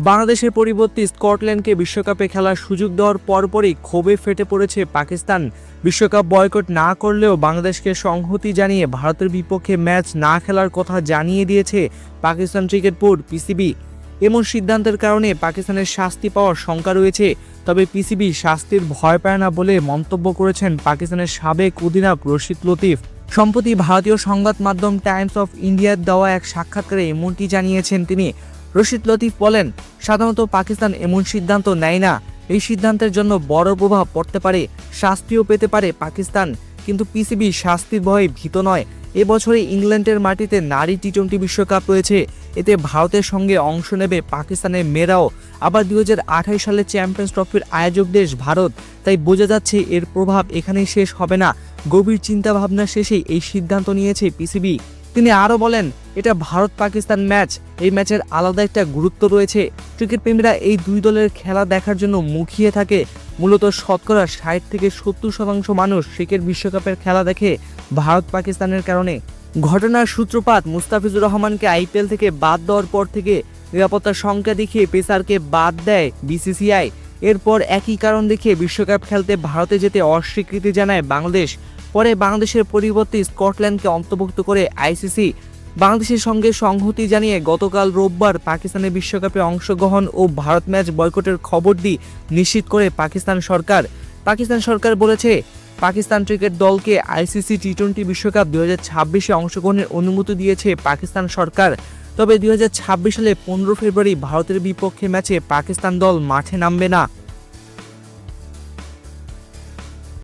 বাংলাদেশের পরিবর্তে স্কটল্যান্ডকে বিশ্বকাপে খেলার সুযোগ দেওয়ার পরপরই ক্ষোভে ফেটে পড়েছে পাকিস্তান। বিশ্বকাপ বয়কট না করলেও বাংলাদেশকে সংহতি জানিয়ে ভারতের বিপক্ষে ম্যাচ না খেলার কথা জানিয়ে দিয়েছে পাকিস্তান ক্রিকেট বোর্ড, পিসিবি। এমন সিদ্ধান্তের কারণে পাকিস্তানের শাস্তি পাওয়ার শঙ্কা রয়েছে, তবে পিসিবি শাস্তির ভয় পায় না বলে মন্তব্য করেছেন পাকিস্তানের সাবেক অধিনায়ক রশিদ লতিফ। সম্প্রতি ভারতীয় সংবাদ মাধ্যম টাইমস অফ ইন্ডিয়ার দেওয়া এক সাক্ষাৎকারে এমনটি জানিয়েছেন তিনি রশিদ লতিফ বলেন, সাধারণত পাকিস্তান এমন সিদ্ধান্ত নেয় না। এই সিদ্ধান্তের জন্য বড় প্রভাব পড়তে পারে, শাস্তিও পেতে পারে পাকিস্তান। কিন্তু পিসিবি শাস্তির ভয়ে ভীত নয়। এবছরে ইংল্যান্ডের মাটিতে নারী টি টোয়েন্টি বিশ্বকাপ রয়েছে। এতে ভারতের সঙ্গে অংশ নেবে পাকিস্তানের মেয়েরাও। আবার দু হাজার আঠাশ সালে চ্যাম্পিয়ন্স ট্রফির আয়োজক দেশ ভারত। তাই বোঝা যাচ্ছে এর প্রভাব এখানেই শেষ হবে না। গভীর চিন্তাভাবনা শেষেই এই সিদ্ধান্ত নিয়েছে পিসিবি। তিনি আরও বলেন এটা ভারত পাকিস্তান ম্যাচ। এই ম্যাচের আলাদা একটা গুরুত্ব রয়েছে। ক্রিকেট প্রেমীরা এই দুই দলের খেলা দেখার জন্য মুখিয়ে থাকে। মূলত শতকরা ষাট থেকে সত্তর শতাংশ মানুষ ক্রিকেট বিশ্বকাপের খেলা দেখে ভারত পাকিস্তানের কারণে। ঘটনার সূত্রপাত মুস্তাফিজুর রহমানকে আইপিএল থেকে বাদ দেওয়ার পর থেকে নিরাপত্তার সংখ্যা দেখিয়ে পেসারকে বাদ দেয় বিসিসিআই। এরপর একই কারণ দেখিয়ে বিশ্বকাপ খেলতে ভারতে যেতে অস্বীকৃতি জানায় বাংলাদেশ। পরে বাংলাদেশের পরিবর্তে স্কটল্যান্ডকে অন্তর্ভুক্ত করে আইসিসি বাংলাদেশের সঙ্গে সংহতি জানিয়ে গতকাল রোববার পাকিস্তানের বিশ্বকাপে অংশগ্রহণ ও ভারত ম্যাচ বয়কটের খবরটি নিশ্চিত করে পাকিস্তান সরকার। পাকিস্তান সরকার বলেছে, পাকিস্তান ক্রিকেট দলকে আইসিসি টি টোয়েন্টি বিশ্বকাপ দু হাজার ছাব্বিশে অংশগ্রহণের অনুমতি দিয়েছে পাকিস্তান সরকার। তবে দুই হাজার ছাব্বিশ সালে পনেরো ফেব্রুয়ারি ভারতের বিপক্ষে ম্যাচে পাকিস্তান দল মাঠে নামবে না।